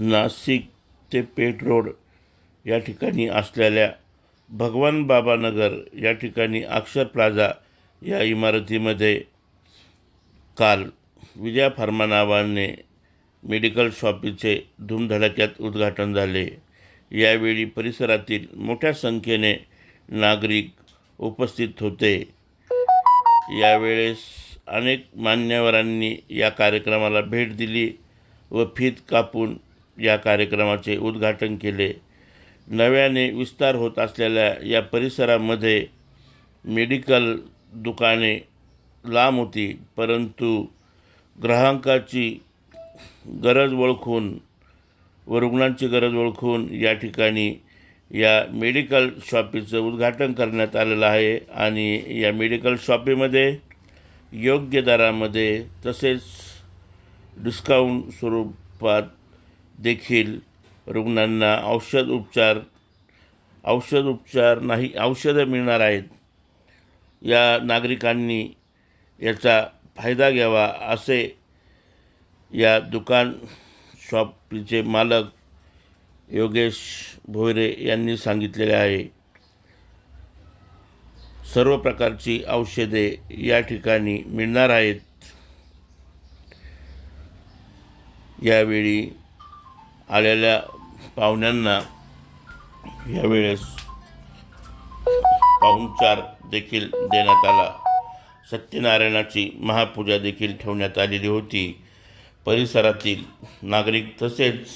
नाशिक ते पेठ रोड या ठिकाणी असलेल्या भगवान बाबानगर या ठिकाणी अक्षर प्लाझा या इमारतीमध्ये काल विजया फार्मा नावाने मेडिकल शॉपीचे धूमधडाक्यात उद्घाटन झाले. यावेळी परिसरातील मोठ्या संख्येने नागरिक उपस्थित होते. यावेळेस अनेक मान्यवरांनी या कार्यक्रमाला भेट दिली व फीत कापून या कार्यक्रमाचे उद्घाटन केले. नव्याने विस्तार होत असलेल्या या परिसरामध्ये मेडिकल दुकाने लांब होती परंतु ग्राहकाची गरज ओळखून व रुग्णांची गरज ओळखून या ठिकाणी या मेडिकल शॉपीचं उद्घाटन करण्यात आलेलं आहे आणि या मेडिकल शॉपीमध्ये योग्य दरामध्ये तसेच डिस्काउंट स्वरूपात देखील रुग्णांना औषध उपचार औषध उपचार नाही औषधं मिळणार आहेत. या नागरिकांनी याचा फायदा घ्यावा असे या दुकान शॉपचे मालक योगेश भोयरे यांनी सांगितलेले आहे. सर्व प्रकारची औषधे या ठिकाणी मिळणार आहेत. यावेळी आलेल्या पाहुण्यांना यावेळेस पाहुणचार देखील देण्यात आला. सत्यनारायणाची महापूजा देखील ठेवण्यात आलेली होती. परिसरातील नागरिक तसेच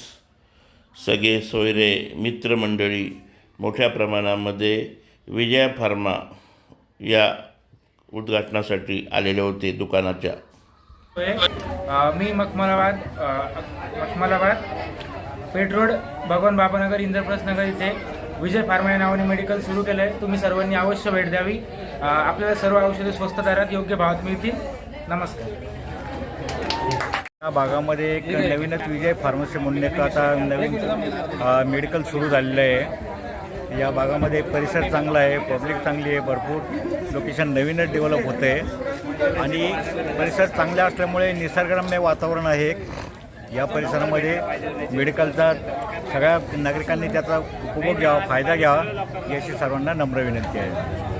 सगळे सोयरे मित्रमंडळी मोठ्या प्रमाणामध्ये विजया फार्मा या उद्घाटनासाठी आलेले होते दुकानाच्या. मी मखमलाबाद मखमलाबाद. पेठ रोड भगवान बाबानगर इंद्रप्रस्थ नगर इथे विजय फार्मा या नावाने मेडिकल सुरू केलं आहे तुम्ही सर्वांनी अवश्य भेट द्यावी. आपल्याला सर्व औषधे स्वस्त दरात योग्य भावात मिळतील. नमस्कार. या भागामध्ये एक नवीनच विजय फार्मसी म्हणून एक आता नवीन मेडिकल सुरू झालेलं आहे. या भागामध्ये परिसर चांगला आहे पब्लिक चांगली आहे भरपूर लोकेशन नवीनच डेव्हलप होतं आहे आणि परिसर चांगला असल्यामुळे निसर्गरम्य वातावरण आहे. या परिसरामध्ये मेडिकलचा सगळ्या नागरिकांनी त्याचा उपभोग घ्यावा फायदा घ्यावा याची सर्वांना नम्र विनंती आहे.